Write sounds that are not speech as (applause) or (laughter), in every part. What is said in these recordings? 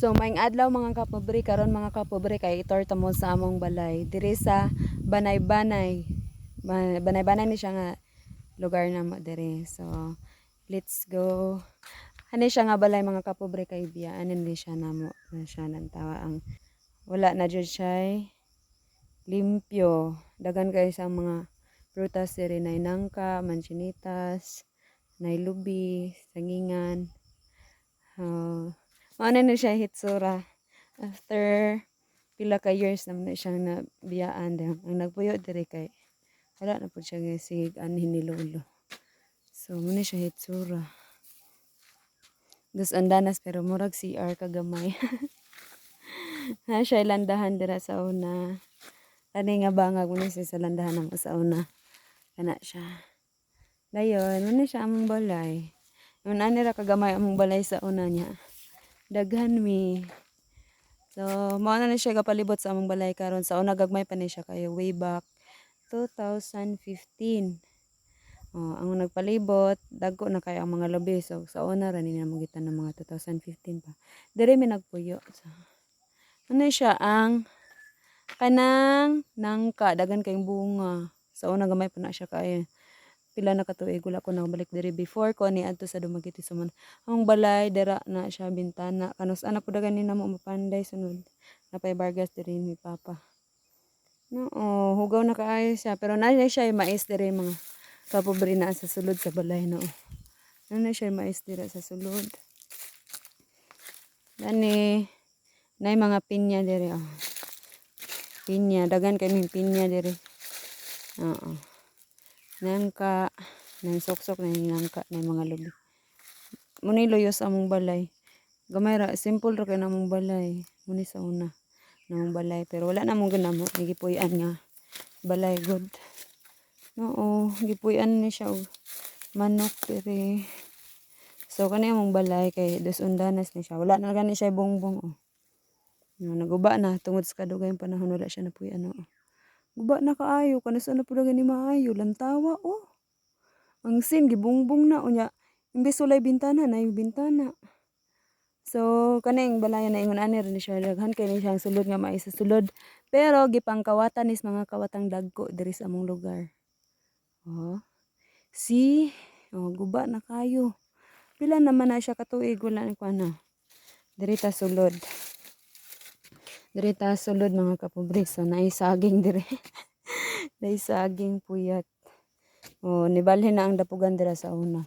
So maing adlaw mga kapobre karon mga kapobre kay itorta mo sa among balay diri sa Banay-Banay. Ba- Banay-Banay ni siya nga lugar na mo diri. So let's go. Ano siya nga balay mga kapobre kay biya anin di siya namo na siya nang tawa ang wala na jud siya limpyo. Dagan kayo sa mga prutas diri na nangka, manchinitas, nay sangingan. Uh, ano na siya hitsura. After pila ka years naman na siyang nabiyaan. Dahil ang nagpuyo diri kay wala na po siya nga sig anhin ni lolo. So, muna siya hitsura. Dus andanas pero murag CR kagamay. (laughs) na siya landahan dira sa una. Tani nga bangag muna siya sa landahan ng sa una. Kana siya. Dayon, muna siya among balay. Yung anira kagamay among balay sa una niya. Daghan mi. So, mao na ni siya kapalibot sa among balay karon sa una gagmay pa ni siya kayo way back 2015. Oh, ang nagpalibot, dagko na kay ang mga labi. So, sa una ra ni namugitan ng mga 2015 pa. Dire mi nagpuyo. So, ano siya ang kanang nangka dagan kayong bunga. Sa una gamay pa na siya kay pila na katuig wala ko nang balik diri before ko ni adto sa dumagiti suman ang balay dira na siya bintana kanus ana po dagan ni namo mapanday sunod napay bargas diri ni papa no oh, hugaw na kaayo siya pero na siya mais diri mga kapobre na sa sulod sa balay no na siya yung mais diri sa sulod Dani, nay mga pinya diri oh. Pinya, dagan kay may pinya diri. Oo. Nangka, nang soksok na nangka na mga lubi. Muni luyos among balay. Gamay ra, simple ra kay namong balay. Muni sa una namong balay pero wala namong ganamo gipuy-an nga balay good. Oo, gipuy-an ni siya og manok diri. So kani among balay kay dos undanas ni siya. Wala na gani siya bongbong oh. Naguba na tungod sa kadugay yung panahon wala siya napuy ano. Guba na kaayo kanas na pud gani maayo lantawa oh. Ang sin gibungbong na unya. Imbes walay bintana na yung bintana. So kaning balayan na ingon ani rin siya daghan kay ni siyang sulod nga maay sa sulod. Pero gipangkawatan is mga kawatang dagko diri sa among lugar. Oh. Si oh, guba na kayo. Pila naman na siya katuig wala ni kuana. Diri ta sulod. Diri ta sulod mga kapobre. So naisaging diri. (laughs) naisaging puyat. Oh, nibalhin na ang dapugan dira sa una.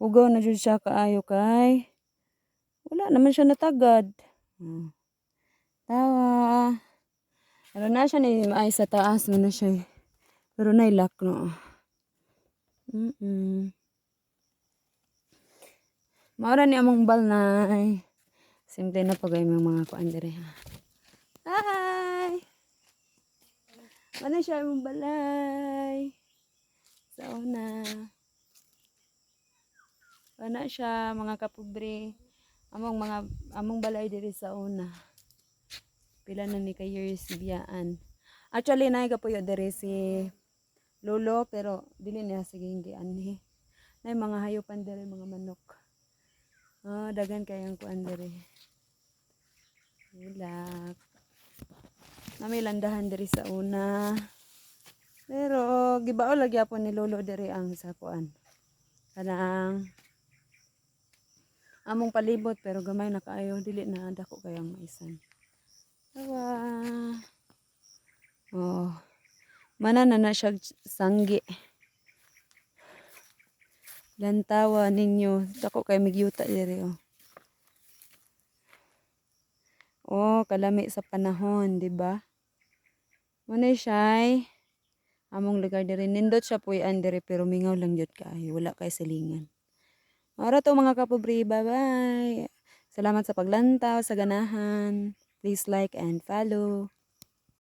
Ugaw na jud siya kaayo kay wala naman siya natagad. Hmm. Tawa. Pero na siya ni ay sa taas mo na siya. eh. Pero nailak no. Mm -mm. Maura ni among balnay. Simple na pagay mga mga kuan dire. Hi! Ano siya among balay? Sa una. Ana siya mga kapobre. Among mga among balay diri sa una. Pila na ni kay years biyaan. Actually nay kapuyo diri si lolo pero dili niya sige hindi anhi. Nay mga hayupan diri mga manok. Ah, dagan kayang kuan diri. Ulak. Nami landahan diri sa una. Pero gibao lagi po ni lolo diri ang sa kuan. Kanang among palibot pero gamay na kaayo dili na dako kayang maisan. Tawa. Oh. Mana na na siya sanggi. Lantawa ninyo. Dako kay migyuta diri oh. Oh, kalami sa panahon, di ba? Muna siya among lugar diri nindot siya puy-an diri pero mingaw lang jud kaayo, wala kay silingan. Ora to mga kapobre, bye-bye. Salamat sa paglantaw, sa ganahan. Please like and follow.